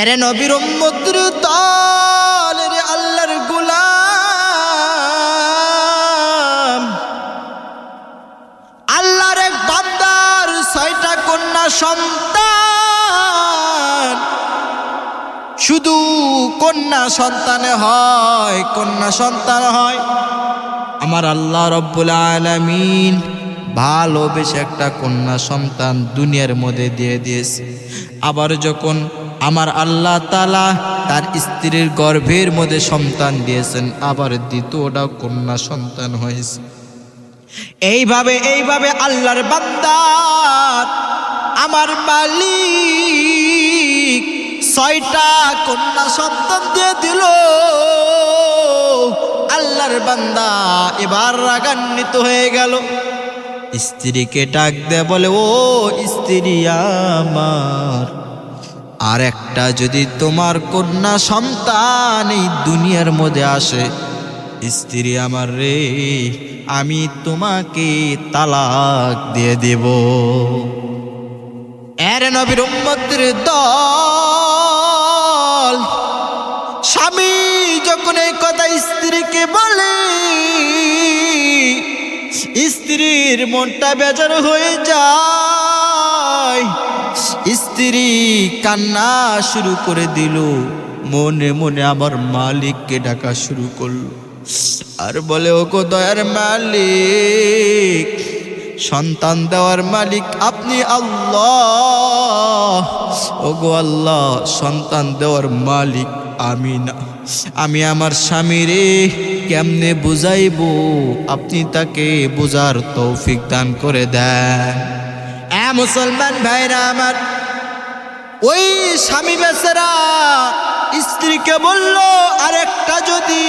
এরে নবীর উম্মতের দল রে আল্লাহর গোলাম। আল্লাহর এক বান্দার ছয়টা কন্যা সন্তান। শুধু কন্যা সন্তানে হয়, কন্যা সন্তান হয়। আমার আল্লাহ রব্বুল আলামিন ভালোবেসে একটা কন্যা সন্তান দুনিয়ার মধ্যে দিয়ে দিয়েছে। আবার যখন আমার আল্লাহ তালা তার স্ত্রীর গর্ভের মধ্যে সন্তান দিয়েছেন, আবার দ্বিতীয়টা কন্যা সন্তান হয়েছে। এইভাবে এইভাবে আল্লাহর বান্দা, আমার মালিক ছয়টা কন্যা সন্তান দিয়ে দিল। আল্লাহর বান্দা এবার রাগান্বিত হয়ে গেল। স্ত্রীকে ডাক দে বলে, ও স্ত্রী আমার আর একটা যদি তোমার কন্যা সন্তান এই দুনিয়ার মধ্যে আসে, স্ত্রী আমার রে, আমি তোমাকে তালাক দিয়ে দেব। এর নবীর উম্মতের দল, স্বামী যখন এই কথা স্ত্রীকে বলে, স্ত্রীর মনটা বেজার হয়ে যায়। স্ত্রী কান্না শুরু করে দিল। মনে মনে আমার মালিককে ডাকা শুরু করল। আর বলে ও গো দয়ার মালিক, সন্তান দেওয়ার মালিক আপনি আল্লাহ। ও গো আল্লাহ, সন্তান দেওয়ার মালিক আমি না। আমি আমার স্বামীরে কেমনে বুঝাইব? আপনি তাকে বুঝার তৌফিক দান করে দেন। এ মুসলমান ভাইরা আমার ওই স্বামী বেচারা স্ত্রীকে বলল, আরেকটা যদি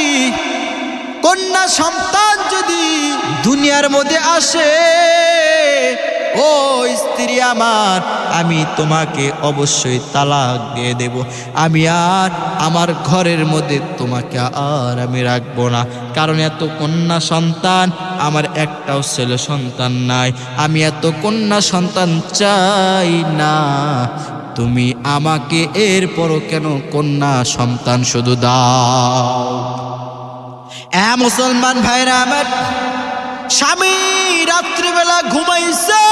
কন্যা সন্তান যদি দুনিয়ার মধ্যে আসে, ও স্ত্রী আমার, আমি তোমাকে অবশ্যই তালাক দিয়ে দেব। আমি আর আমার ঘরের মধ্যে তোমাকে আর আমি রাখব না। কারণ এত কন্যা সন্তান, আমার একটাও ছেলে সন্তান নাই। আমি এত কন্যা সন্তান চাই না। তুমি আমাকে এরপরও কেন কন্যা সন্তান শুধু দাও? এ মুসলমান ভাইরা আমার স্বামী রাত্রিবেলা ঘুমাইছে।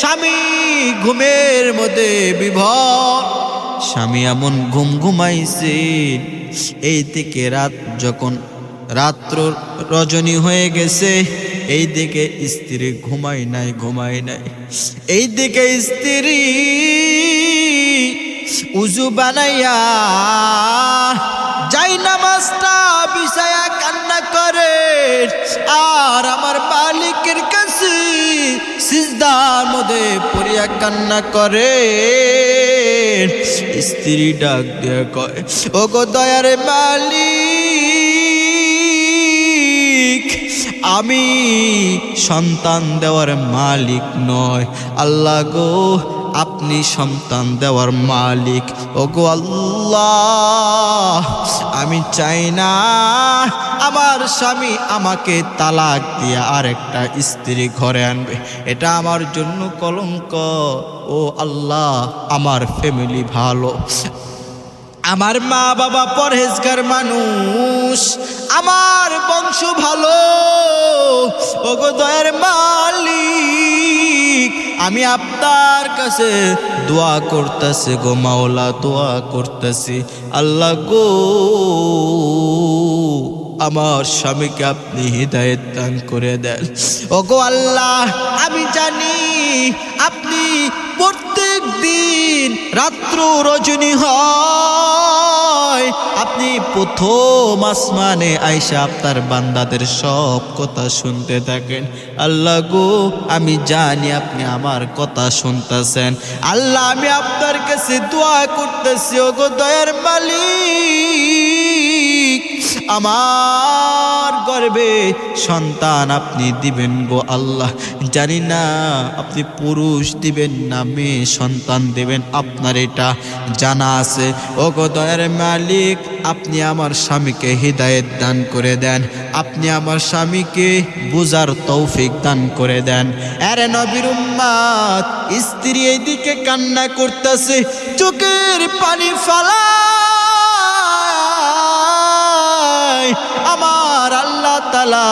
স্বামী ঘুমের মধ্যে বিভর স্বামী এমন ঘুম ঘুমাইছে। এই থেকে রাত যখন রাত্র রজনী হয়ে গেছে, এই দিকে স্ত্রী ঘুমাই নাই ঘুমাই নাই। এই দিকে স্ত্রী উজু বানাইয়া যাই নামাজটা বিছায়া কান্না করে, আর আমার মালিকের কাছে সিজদার মধ্যে পড়িয়া কান্না করে। স্ত্রী ডাক দিয়ে কয় ও গো দয়ার মালিক, আমি সন্তান দেওয়ার মালিক নয়। আল্লাহ গো আপনি সন্তান দেওয়ার মালিক। ও গো আল্লাহ, আমি চাই না আমার স্বামী আমাকে তালাক দিয়ে আরেকটা স্ত্রী ঘরে আনবে। এটা আমার জন্য কলঙ্ক। ও আল্লাহ, আমার ফ্যামিলি ভালো। আমার মা বাবা পরহেজগার মানুষ, আমার বংশ ভালো। ওগো দয়ার মালিক আমি আপনার কাছে দোয়া করতেছি গো মাওলা, দোয়া করতেছি। আল্লাহ গো, আমার স্বামীকে আপনি হৃদায়ত দান করে দেন। ওগো আল্লাহ, আমি জানি আপনি প্রত্যেক দিন রাত্র রজনী হয়। আপনি প্রথম আসমানে আইসা আপনার বান্দাদের সব কথা শুনতে থাকেন। আল্লাহ গো, আমি জানি আপনি আমার কথা শুনতেছেন। আল্লাহ, আমি আপনার কাছে দোয়া করতেছি ও গো দয়ার মালিক। আমার গর্বে সন্তান আপনি দিবেন গো আল্লাহ। জানি না আপনি পুরুষ দিবেন না মেয়ে সন্তান দেবেন, আপনার এটা জানা আছে। ও গো দয়ার মালিক, আপনি আমার স্বামীকে হৃদায়ত দান করে দেন, আপনি আমার স্বামীকে বুজার তৌফিক দান করে দেন। আরে নবীর স্ত্রী এইদিকে কান্না করতেছে, চোখের পানি ফালা। আমার আল্লাহ তালা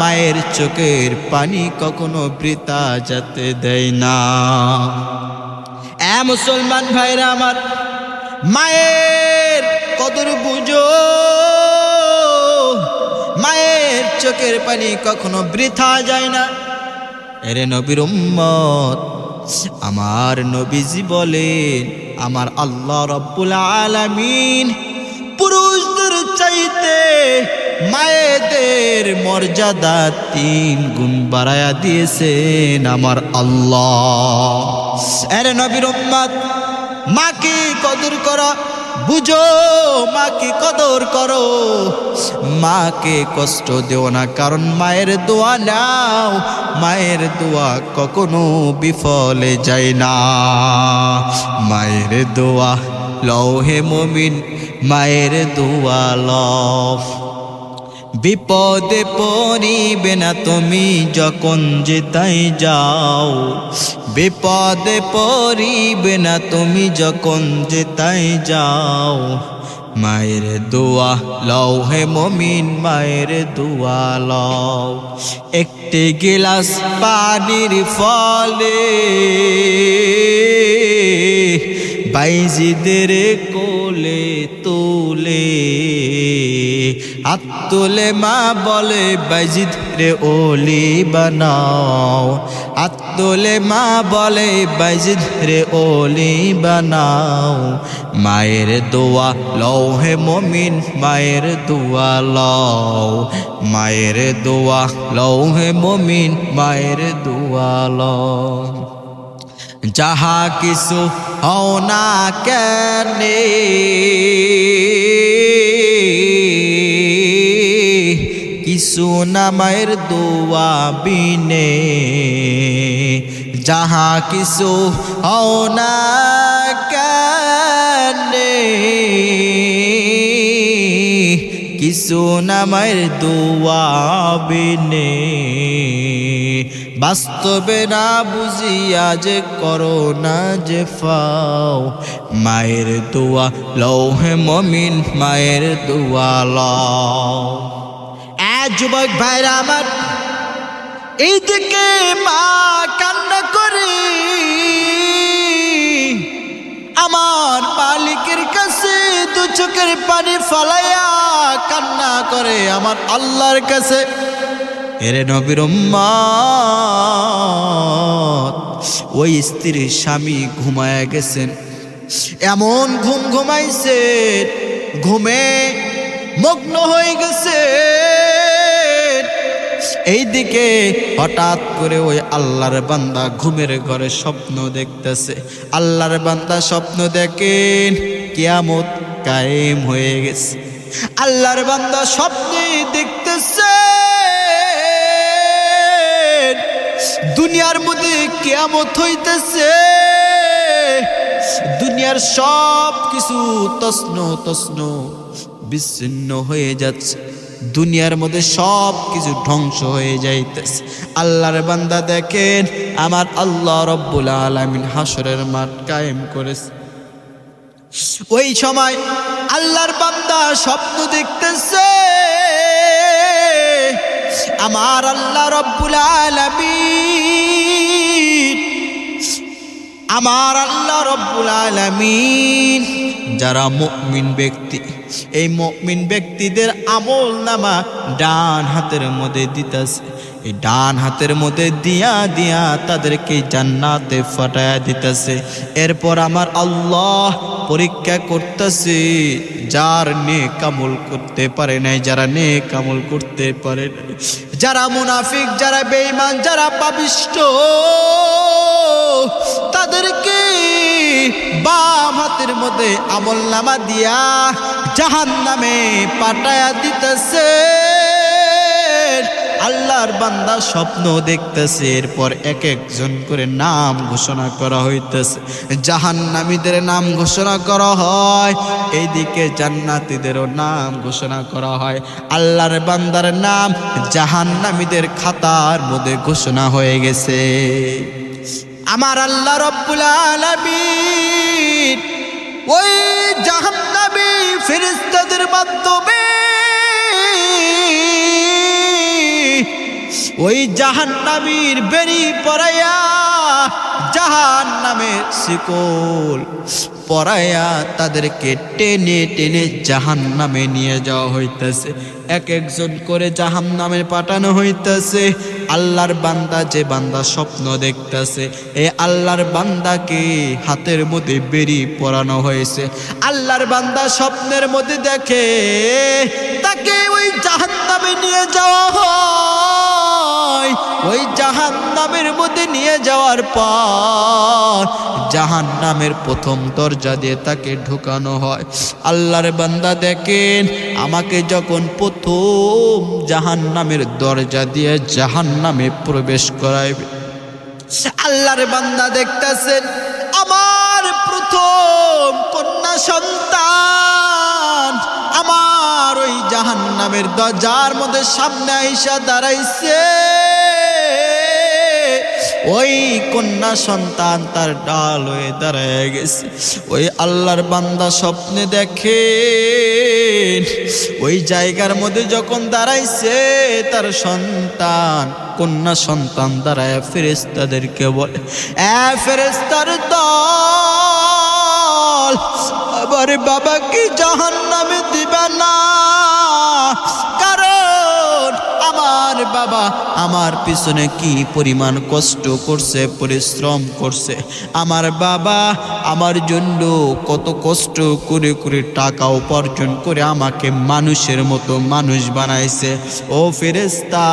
মায়ের চোখের পানি কখনো বৃতা যেতে দেয় না। এ মুসলমান ভাইরা আমার মায়ের কদর বুঝো। মায়ের চোখের পানি কখনো বৃথা যায় না। এরে নবীর উম্মত, আমার নবীজি বলেন, আমার আল্লাহ রব্বুল আলামিন মায়েদের মর্যাদা তিন গুণ বাড়ায়া দিয়েছেন আমার আল্লাহ। আরে নবীর মাকে কদর করা, বুঝো মাকে কদর করো। মাকে কষ্ট দেও না, কারণ মায়ের দোয়া নাও, মায়ের দোয়া কখনো বিফলে যায় না। মায়ের দোয়া লও হে মমিন মায়ের দোয়া লও বিপদে পড়িবে না তুমি যখন যেতাই যাও। বিপদে পড়িবে না তুমি যখন যেতাই যাও। মায়ের দোয়া লও হে মমিন মায়ের দোয়া লও একটি গিলাস পানির ফলে বাইজিদের কোলে তোলে আত্মলে মা বলে বাইজিদ রে ওলি বানাও। আত্মলে মা বলে বাইজিদ রে ওলি বানাও। মায়ের দোয়া লও হে মমিন, মায়ের দোয়া লও। মায়ের দোয়া লও হে মমিন, মায়ের দোয়া লও। যাহা কিছু হও না কেনে কিছু নামায়ের দোয়া বিনে যাহা কিছু হও না কেনে কিছু নামায়ের দোয়া বিনে বাস্তবে না বুঝিয়া যে করো না যে ফাও। মায়ের দোয়া লও হে মমিন, মায়ের দোয়া লও। যুবক ভাইরা আমার এইদিকে মা কান্না করে। আমার মালিকের কাছে দু চোখের পানি ফালাইয়া কান্না করে। আমার আল্লাহর কাছে এরে নবীর ওই স্ত্রীর স্বামী ঘুমায় গেছেন। এমন ঘুম ঘুমাইছে, ঘুমে মগ্ন হয়ে গেছে। এইদিকে হঠাৎ করে ওই আল্লাহর বান্দা ঘুমের ঘরে স্বপ্ন দেখতেছে। আল্লাহর বান্দা স্বপ্ন দেখেন, কিয়ামত কায়েম হয়ে গেছে। আল্লাহর বান্দা স্বপ্নে দেখতেছে। দুনিয়ার মধ্যে কেয়ামত হইতেছে। দুনিয়ার সব কিছু তসন তসন, বিচ্ছিন্ন হয়ে যাচ্ছে। দুনিয়ার মধ্যে সব কিছু ধ্বংস হয়ে যাইতেছে। আল্লাহর বান্দা দেখেন, আমার আল্লাহ রব্বুল আলমিন হাসরের মাঠ কায়েম করেছে। ওই সময় আল্লাহর বান্দা স্বপ্ন দেখতেছে আমার আল্লাহ রব্বুল আলামিন। আমার আল্লাহ রব্বুল আলামিন। যারা মুমিন ব্যক্তি, এই মুমিন ব্যক্তিদের আমল নামা ডান হাতের মধ্যে দিতেছে। এই ডান হাতের মধ্যে দিয়া দিয়া তাদেরকে জান্নাতে ফাটায়া দিতেছে। এরপর আমার আল্লাহ পরীক্ষা করতেছে, যার নে কামল করতে পারে নাই, যারা নে কামল করতে পারে নাই। যারা মুনাফিক, যারা বেঈমান, যারা পাপিষ্ট, তাদেরকে বাম হাতের মধ্যে আমল নামা দিয়া জাহান নামে পাঠায়া দিতেছে। আল্লাহর বান্দা স্বপ্ন দেখতেছে, এরপর এক একজন করে নাম ঘোষণা করা হইতেছে। জাহান্নামীদের নাম ঘোষণা করা হয়, এইদিকে জান্নাতীদেরও নাম ঘোষণা করা হয়। আল্লাহর বান্দার নাম জাহান্নামীদের খাতার মধ্যে ঘোষণা হয়ে গেছে। আমার আল্লাহ রব্বুল আলামিন ওই জাহান্নামী ফেরেশতাদের মাধ্যমে ওই জাহান্নামীর বেরি পরাইয়া জাহান নামের শিকল পরাইয়া তাদেরকে টেনে টেনে জাহান নামে নিয়ে যাওয়া হইতেছে। এক একজন করে জাহান নামে পাঠানো হইতেছে। আল্লাহর বান্দা যে বান্দা স্বপ্ন দেখতেছে, এ আল্লাহর বান্দাকে হাতের মধ্যে বেরি পরানো হয়েছে। আল্লাহর বান্দা স্বপ্নের মধ্যে দেখে তাকে ওই জাহান নামে নিয়ে যাওয়া হয়। ওই জাহান নামের মধ্যে নিয়ে যাওয়ার পর জাহান নামের প্রথম দরজা দিয়ে তাকে ঢুকানো হয়। আল্লাহর বান্দা দেখেন, আমাকে যখন প্রথম জাহান নামের দরজা দিয়ে জাহান নামে প্রবেশ করাইবে আল্লাহর বান্দা দেখতেছেন, আমার প্রথম কন্যা সন্তান আমার ওই জাহান নামের দরজার মধ্যে সামনে আইসা দাঁড়াইছে। ওই কন্যা সন্তান তার ডাল হয়ে দাঁড়ায় গেছে। ওই আল্লাহর বান্দা স্বপ্নে দেখে ওই জায়গার মধ্যে যখন দাঁড়াইছে, তার সন্তান, কন্যা সন্তান দাঁড়ায় ফেরেস্তাদেরকে বলে, এ ফেরেস্তার দল আবার বাবাকে জাহান নামে দিবে না। আমার বাবা, আমার পিছনে কি পরিমাণ কষ্ট করছে, পরিশ্রম করছে? আমার বাবা আমার জন্য কত কষ্ট করে করে টাকা উপার্জন করে আমাকে মানুষের মতো মানুষ বানাইছে। ও ফেরেস্তা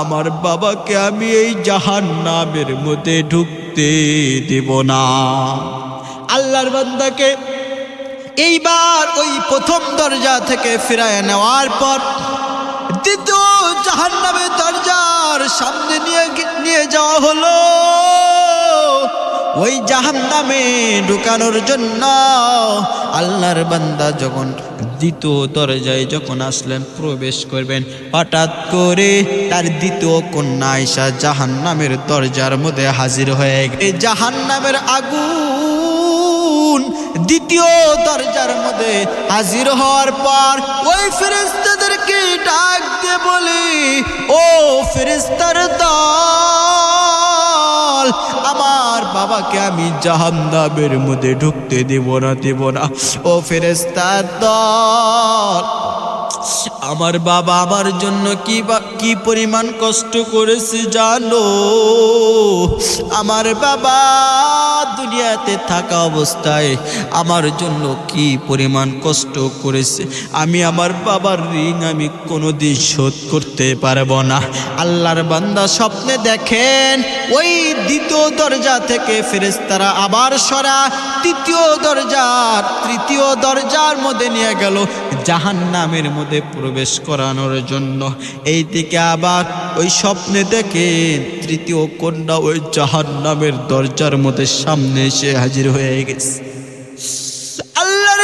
আমার বাবাকে আমি এই জাহান নামের মধ্যে ঢুকতে দেব না। আল্লাহর বান্দাকে এইবার ওই প্রথম দরজা থেকে ফিরায় নেওয়ার পর দ্বিতীয় জাহান্নামের দরজার সামনে নিয়ে নিয়ে যাওয়া হলো। ওই জাহান্নামে ঢুকানোর জন্য আল্লাহর বান্দা যখন দ্বিতীয় দরজায় যখন আসলেন, প্রবেশ করবেন, হঠাৎ করে তার দ্বিতীয় কন্যা আয়সা জাহান্নামের দরজার মধ্যে হাজির হয়ে গে জাহান্নামের আগুন দ্বিতীয় দরজার মধ্যে হাজির হওয়ার পর ওই ফেরেস্তাদেরকে ডাক বলি, ও ফেরেস্তার দল, আমার বাবাকে আমি জাহান্নামের মধ্যে ঢুকতে দেব না দেব না। ও ফেরেস্তার দল আমার বাবা আমার জন্য কি বা- কি পরিমাণ কষ্ট করেছে জানো? আমার বাবা দুনিয়াতে থাকা অবস্থায় আমার জন্য কি পরিমাণ কষ্ট করেছে? আমি আমার বাবার ঋণ আমি কোনোদিন শোধ করতে পারব না। আল্লাহর বান্দা স্বপ্নে দেখেন, ওই দ্বিতীয় দরজা থেকে ফেরেস্তারা আবার সরা, তৃতীয় দরজার তৃতীয় দরজার মধ্যে নিয়ে গেল জাহান নামের মধ্যে প্রবেশ করানোর জন্য। এই দিকে আবার ওই স্বপ্নে দেখে তৃতীয় কন্যা ওই জাহান নামের দরজার মধ্যে সামনে এসে হাজির হয়ে গেছে। আল্লাহর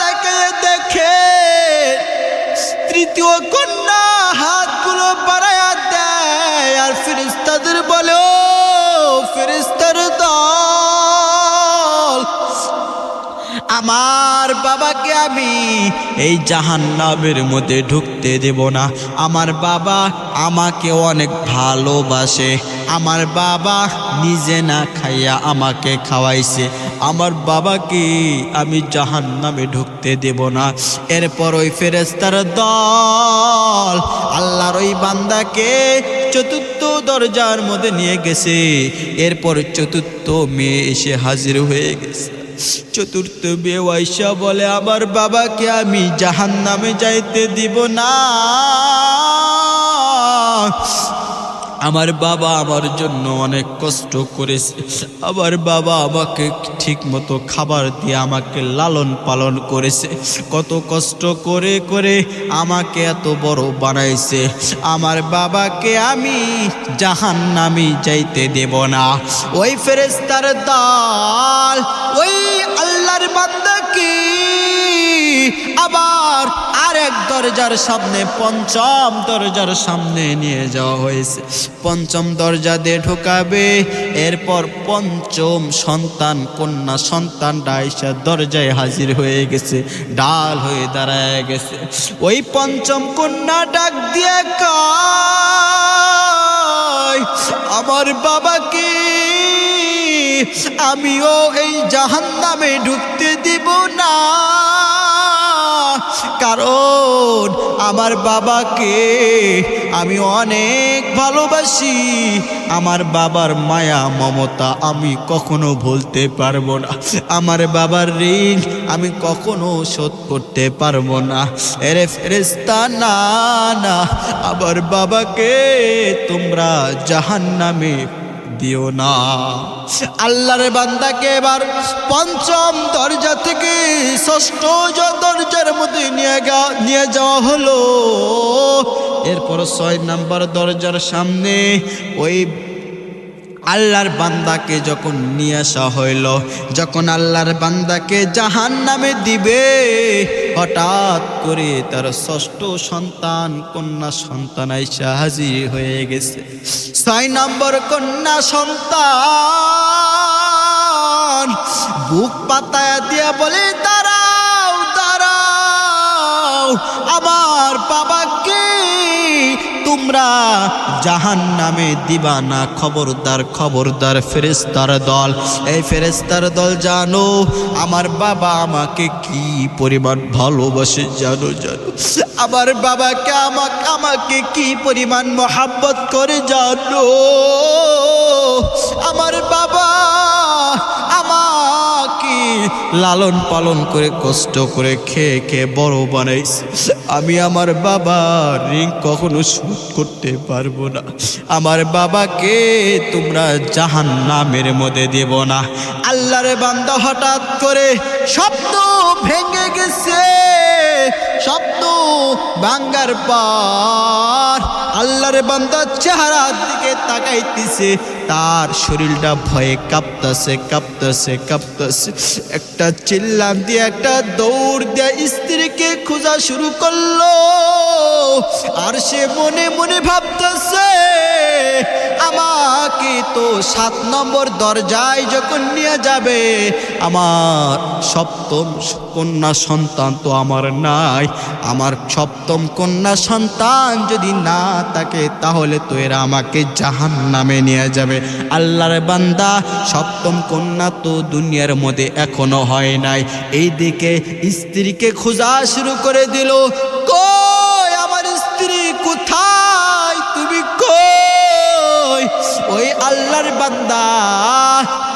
তাকে দেখে তৃতীয় আমার বাবাকে আমি এই জাহান্নামের মধ্যে ঢুকতে দেব না। আমার বাবা আমাকে অনেক ভালোবাসে। আমার বাবা নিজে না খাইয়া আমাকে খাওয়াইছে। আমার বাবাকে আমি জাহান্নামে ঢুকতে দেব না। এরপর ওই ফেরেস্তার দল আল্লাহর ওই বান্দাকে চতুর্থ দরজার মধ্যে নিয়ে গেছে। এরপর চতুর্থ মেয়ে এসে হাজির হয়ে গেছে। চতুর্থ বেওয়াইশা বলে আমার বাবাকে আমি জাহান নামে যাইতে দিব না। আমার বাবা আমার জন্য অনেক কষ্ট করেছে। আমার বাবা আমাকে ঠিক মতো খাবার দিয়ে আমাকে লালন পালন করেছে। কত কষ্ট করে করে আমাকে এত বড় বানাইছে। আমার বাবাকে আমি জাহান নামি যাইতে দেব না। ওই ফেরেস্তার দাল, ওই আল্লাহর বান্দাকে আবার আরেক দরজার সামনে, পঞ্চম দরজার সামনে নিয়ে যাওয়া হয়েছে। পঞ্চম দরজা দিয়ে ঢোকাবে, এরপর পঞ্চম সন্তান, কন্যা সন্তান এসে দরজায় হাজির হয়ে গেছে, ডাল হয়ে দাঁড়ায় গেছে। ওই পঞ্চম কন্যা ডাক দিয়ে আমার বাবাকে আমিও এই জাহান নামে ঢুকতে দিব না। কারণ আমার বাবাকে আমি অনেক ভালোবাসি। আমার বাবার মায়া, মমতা আমি কখনো ভুলতে পারব না। আমার বাবার ঋণ আমি কখনো শোধ করতে পারব না। এরে ফেরেস্তা না না, আমার বাবাকে তোমরা জাহান নামে দিও না। আল্লাহর বান্দাকে এবার পঞ্চম দরজা থেকে ষষ্ঠ দরজার মধ্যে নিয়ে নিয়ে যাওয়া হলো। এরপর ছয় নাম্বার দরজার সামনে ওই আল্লাহর বান্দাকে যখন নিয়ে আসা হইল, যখন আল্লাহর বান্দাকে জাহান নামে দিবে হঠাৎ করে তার ষষ্ঠ সন্তান, কন্যা সন্তান আইসা হাজির হয়ে গেছে। ছয় নম্বর কন্যা সন্তান বুক পাতায় দিয়া বলে, দাঁড়াও দাঁড়াও, আমার বাবাকে তোমরা জাহান নামে দিবা না খবরদার খবরদার ফেরেস্তার দল। এই ফেরেস্তার দল জানো, আমার বাবা আমাকে কি পরিমাণ ভালোবাসে জানো জানো। আমার বাবাকে আমাকে আমাকে কি পরিমাণ মহাব্বত করে জানো। আমার বাবা আমাকে লালন পালন করে, কষ্ট করে খেয়ে খেয়ে বড় বানাইছি। আমি আমার বাবার রিং কখনো শোধ করতে পারব না। আমার বাবাকে তোমরা জাহান নামের মধ্যে দেব না। আল্লাহরে বান্দা হঠাৎ করে শব্দ ভেঙে গেছে। শব্দ ভাঙ্গার পর আল্লাহর বান্দার চেহারার দিকে তাকাইতেছে। তার শরীরটা ভয়ে কাঁপতাছে কাঁপতাছে কাঁপতাছে। একটা চিল্লাম দিয়ে, একটা দৌড় দিয়ে স্ত্রীকে খোঁজা শুরু করল। আর সে মনে মনে ভাবতেছে আমাকে তো সাত নম্বর দরজায় যখন নিয়ে যাবে, আমার সপ্তম কন্যা সন্তান তো আমার নাই। আমার সপ্তম কন্যা সন্তান যদি না থাকে, তাহলে তো এরা আমাকে জাহান নামে নিয়ে যাবে। আল্লাহর বান্দা, সপ্তম কন্যা তো দুনিয়ার মধ্যে এখনও হয় নাই। এই দিকে স্ত্রীকে খোঁজা শুরু করে দিল আল্লাহর বান্দা।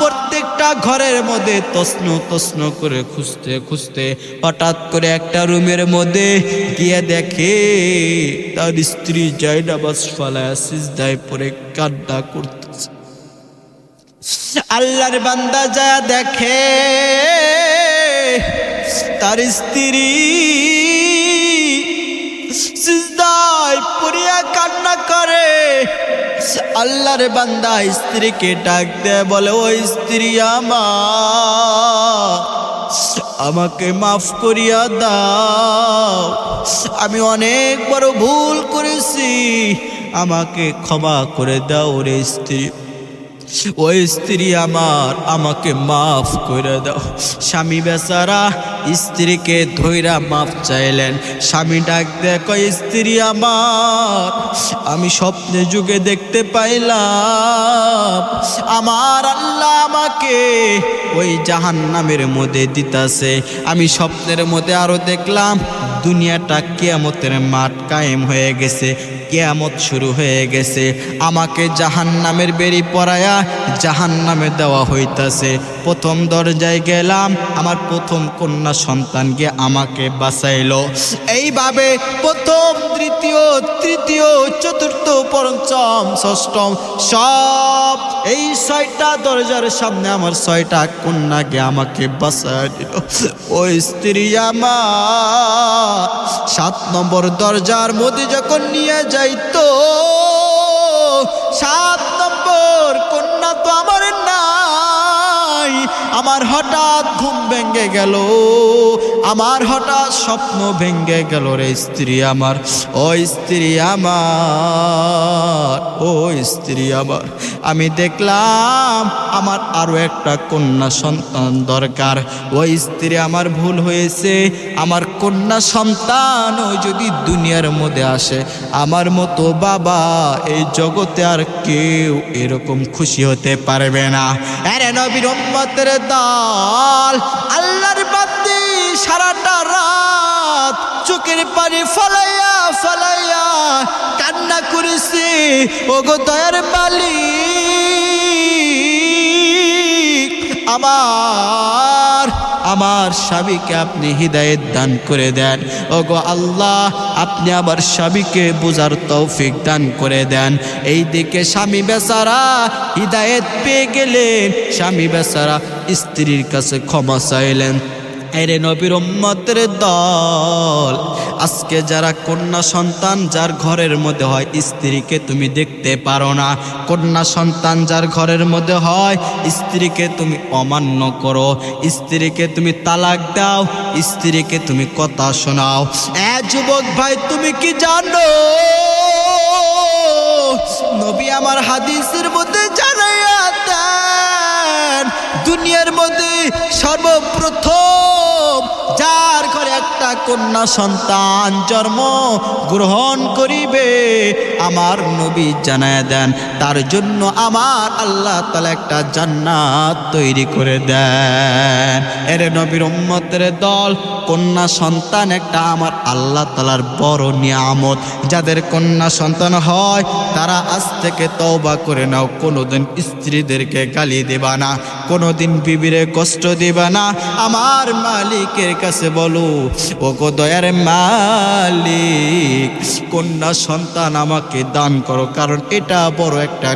প্রত্যেকটা ঘরের মধ্যে তসন তসন করে খুঁজতে খুঁজতে হঠাৎ করে একটা রুমের মধ্যে গিয়ে দেখে তার স্ত্রী জায়নাবাস ফালায় সিজদায় পরে কান্না করতেছে। আল্লাহর বান্দা যা দেখে তার স্ত্রী সিজদায় পড়িয়া কান্না করে। আল্লাহর বান্দা স্ত্রীকে ডাক দেয়, বলে ও স্ত্রী আমার, আমাকে মাফ করিয়া দাও। আমি অনেক বড় ভুল করেছি, আমাকে ক্ষমা করে দাও রে স্ত্রী। ওই স্ত্রী আমার আমাকে মাফ করে দাও। স্বামী বেচারা স্ত্রীকে ধৈরা মাফ চাইলেন। স্বামী ডাক, দেখো স্ত্রী আমার, আমি স্বপ্নে যুগে দেখতে পাইলাম। আমার আল্লাহ আমাকে ওই জাহান নামের মধ্যে দিতাছে। আমি স্বপ্নের মধ্যে আরও দেখলাম, দুনিয়াটা কেয়ামতের মাঠ কায়েম হয়ে গেছে। কেয়ামত শুরু হয়ে গেছে। আমাকে জাহান নামের বেরি পরায়া জাহান নামে দেওয়া হইতাছে। প্রথম দরজায় গেলাম, আমার প্রথম কন্যা সন্তানকে আমাকে বাঁচাইল। এইভাবে প্রথম, তৃতীয় তৃতীয়, চতুর্থ, পঞ্চম, ষষ্ঠম সব এই ছয়টা দরজার সামনে আমার ছয়টা কন্যাকে আমাকে বাঁচায় দিল। ওই স্ত্রী আমার সাত নম্বর দরজার মধ্যে যখন নিয়ে যাইতো, সাত নম্বর কন্যা তো আমার নাই। আমার হঠাৎ ঘুম ভেঙে গেল, আমার হঠাৎ স্বপ্ন ভেঙে গেল রে স্ত্রী আমার। ও স্ত্রী আমার ও স্ত্রী আমার। আমি দেখলাম আমার আরও একটা কন্যা সন্তান দরকার। ওই স্ত্রী আমার ভুল হয়েছে, আমার কন্যা সন্তান যদি দুনিয়ার মধ্যে আসে, আমার মতো বাবা এই জগতে আর কেউ এরকম খুশি হতে পারবে না। আরে নবীর দল, আল্লাহর বাতি সারাটা রাত চোখের পানি ফলাইয়া ফলাইয়া কান্না করেছে। ওগো দয়ার মালিক আমার আমার স্বামীকে আপনি হৃদায়ত দান করে দেন। ও গো আল্লাহ, আপনি আমার স্বামীকে বোঝার তৌফিক দান করে দেন। এই দিকে স্বামী বেচারা হৃদায়ত পেয়ে গেলেন, স্বামী বেচারা স্ত্রীর কাছে ক্ষমা চাইলেন। এরে নবীর উম্মতের দল। আজকে যারা কন্যা সন্তান যার ঘরের মধ্যে হয়, স্ত্রীকে তুমি দেখতে পারো না। কন্যা সন্তান যার ঘরের মধ্যে হয়, স্ত্রীকে তুমি অমান্য করো। স্ত্রীকে তুমি তালাক দাও, স্ত্রীকে তুমি কথা শোনাও। এ যুবক ভাই, তুমি কি জানো? নবী আমার হাদিসের মধ্যে জানাইয়া দুনিয়ার মধ্যে সর্বপ্রথম যার ঘরে একটা কন্যা সন্তান জন্ম গ্রহণ করিবে, আমার নবী জানায় দেন। তার জন্য আমার আল্লাহ তালা একটা জান্নাত তৈরি করে দেন। এর নবীর উম্মতের দল কন্যা সন্তান একটা আমার আল্লাহ তালার বড় নিয়ামত। যাদের কন্যা সন্তান হয়, তারা আজ থেকে তওবা করে নাও। কোনোদিন স্ত্রীদেরকে গালি দেবা না, কোনোদিন বিবিরে কষ্ট দিবা না। আমার মালিকের কাছে বলো ও গো দয়ার মালিক, কন্যা সন্তান আমাকে দান করো, কারণ এটা বড় একটা